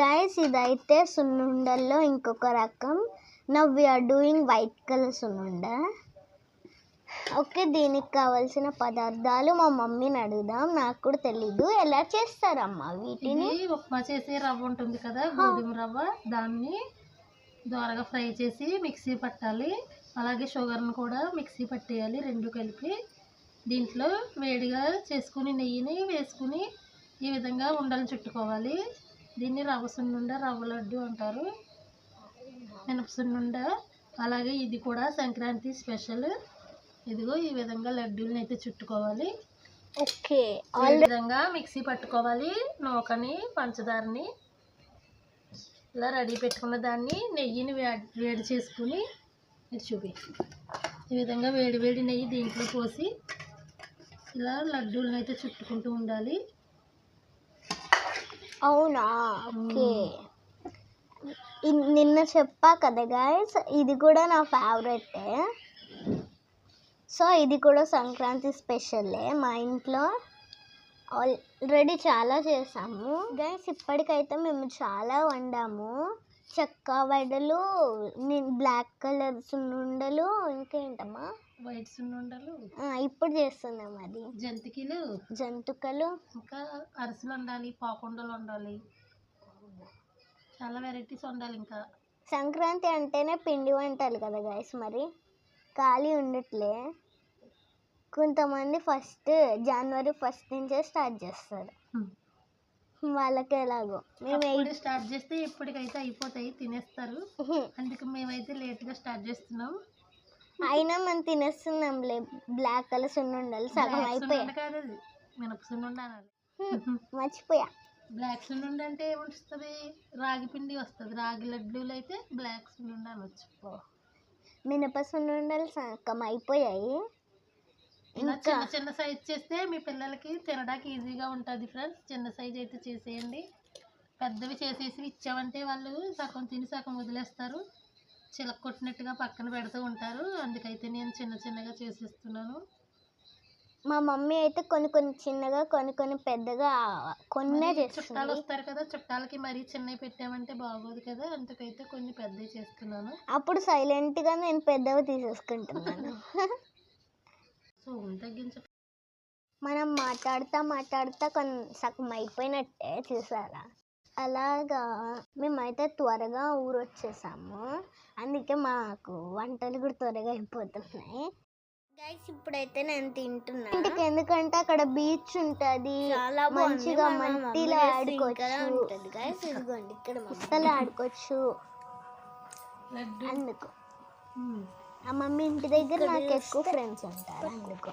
Guys ఇదైతే సున్నుండల్లో ఇంకొక రకం. Now we're doing white colour సున్నుండ. Okay దీనికి కావాల్సిన పదార్థాలు మా మమ్మీని అడుగుదాం. నాకు కూడా తెలీదు. ఎలా చేస్తారమ్మా వీటిని? ఉప్మా చేసే రవ్వ ఉంటుంది కదా గోధుమ రవ్వ. దాన్ని దోరగా ఫ్రై చేసి మిక్సీ పట్టాలి. అలాగే షుగర్ని కూడా మిక్సీ పట్టేయాలి రెండు కలిపి. దీంట్లో వేడిగా చేసుకుని నెయ్యిని వేసుకుని ఈ విధంగా ఉండలు చుట్టుకోవాలి. దీన్ని రవ్వ సున్నుండ రవ్వ లడ్డు అంటారు. మినప సున్నుండ అలాగే ఇది కూడా సంక్రాంతి స్పెషల్. ఇదిగో ఈ విధంగా లడ్డూలను అయితే చుట్టుకోవాలి. ఓకే. ఈ విధంగా మిక్సీ పట్టుకోవాలి నూకని పంచదారని. ఇలా రెడీ పెట్టుకున్న దాన్ని నెయ్యిని వేడి చేసుకుని ఇది చూపి ఈ విధంగా వేడి వేడి నెయ్యి దీంట్లో పోసి ఇలా లడ్డూలను అయితే చుట్టుకుంటూ ఉండాలి. అవునా? ఓకే. నిన్న చెప్పా కదా గాయస్ ఇది కూడా నా ఫేవరెట్ సో ఇది కూడా సంక్రాంతి స్పెషలే మా ఇంట్లో ఆల్రెడీ చాలా చేసాము. గైస్ ఇప్పటికైతే మేము చాలా వండాము. చెక్క వడలు బ్లాక్ కలర్ సున్నుండలు ఇంకేంటమ్మా? వైట్ సున్నుండలు. ఇప్పుడు చేస్తున్నాం అది జంతికలు. జంతుకలు. ఇంకా అరిసెలు వండాలి పాకుండలు వండాలి. చాలా వెరైటీస్ వండాలి ఇంకా. సంక్రాంతి అంటేనే పిండి వంటలు కదా గైస్ మరి. ఖాళీ ఉండట్లే. కొంతమంది ఫస్ట్ జనవరి ఫస్ట్ నుంచే స్టార్ట్ చేస్తారు. వాళ్ళకి ఎలాగో మేము స్టార్ట్ చేస్తే ఇప్పటికైతే అయిపోతాయి తినేస్తారు. అందుకే మేమైతే లేట్గా స్టార్ట్ చేస్తున్నాం. అయినా మనం తినేస్తున్నాంలే. బ్లాక్ కలర్ సున్నుండలు సగం బ్లాక్ అయిపోయా. సున్నుండ కాదు అది. మినప సున్నుండ అనాలి మర్చిపోయా. బ్లాక్ సున్నుండ అంటే ఏమొస్తుంది రాగి పిండి వస్తుంది. రాగి లడ్డూలు అయితే బ్లాక్ సున్నుండ అనొచ్చు మినప సున్నుండలు సగం అయిపోయాయి. ఇలా ఇంకా చిన్న చిన్న సైజ్ చేస్తే మీ పిల్లలకి తినడానికి ఈజీగా ఉంటుంది ఫ్రెండ్స్ చిన్న సైజ్ అయితే చేసేయండి. పెద్దవి చేసేసి ఇచ్చామంటే వాళ్ళు సగం తిని సగం వదిలేస్తారు. చిలక కొట్టినట్టుగా పక్కన పెడుతూ ఉంటారు. అందుకైతే నేను చిన్న చిన్నగా చేసేస్తున్నాను. మా మమ్మీ అయితే కొన్ని కొన్ని చిన్నగా కొన్ని కొన్ని పెద్దగా కొన్నే చుట్టాలు వస్తారు కదా చుట్టాలకి మరీ చిన్నవి పెట్టామంటే బాగోదు కదా. అందుకైతే కొన్ని పెద్దవి చేస్తున్నాను. అప్పుడు సైలెంట్గా నేను పెద్దవి తీసేసుకుంటున్నాను. సో తగ్గించ. మనం మాట్లాడుతా మాట్లాడుతా కొన్ని సగం అయిపోయినట్టే చూసారా? అలాగా మేమైతే త్వరగా ఊరు వచ్చేసాము అందుకే మాకు వంటలు కూడా త్వరగా అయిపోతున్నాయి. గైస్ ఇప్పుడైతే నేను తింటున్నా. ఇంటికి ఎందుకంటే అక్కడ బీచ్ ఉంటుంది. మంచిగా మట్టిలో ఆడుకోవచ్చు. ఇసుకలో ఆడుకోవచ్చు. లడ్డు. అందుకు. మమ్మీ ఇంటి దగ్గర నాకు ఎక్కువ ఫ్రెండ్స్ ఉంటారు అందుకు.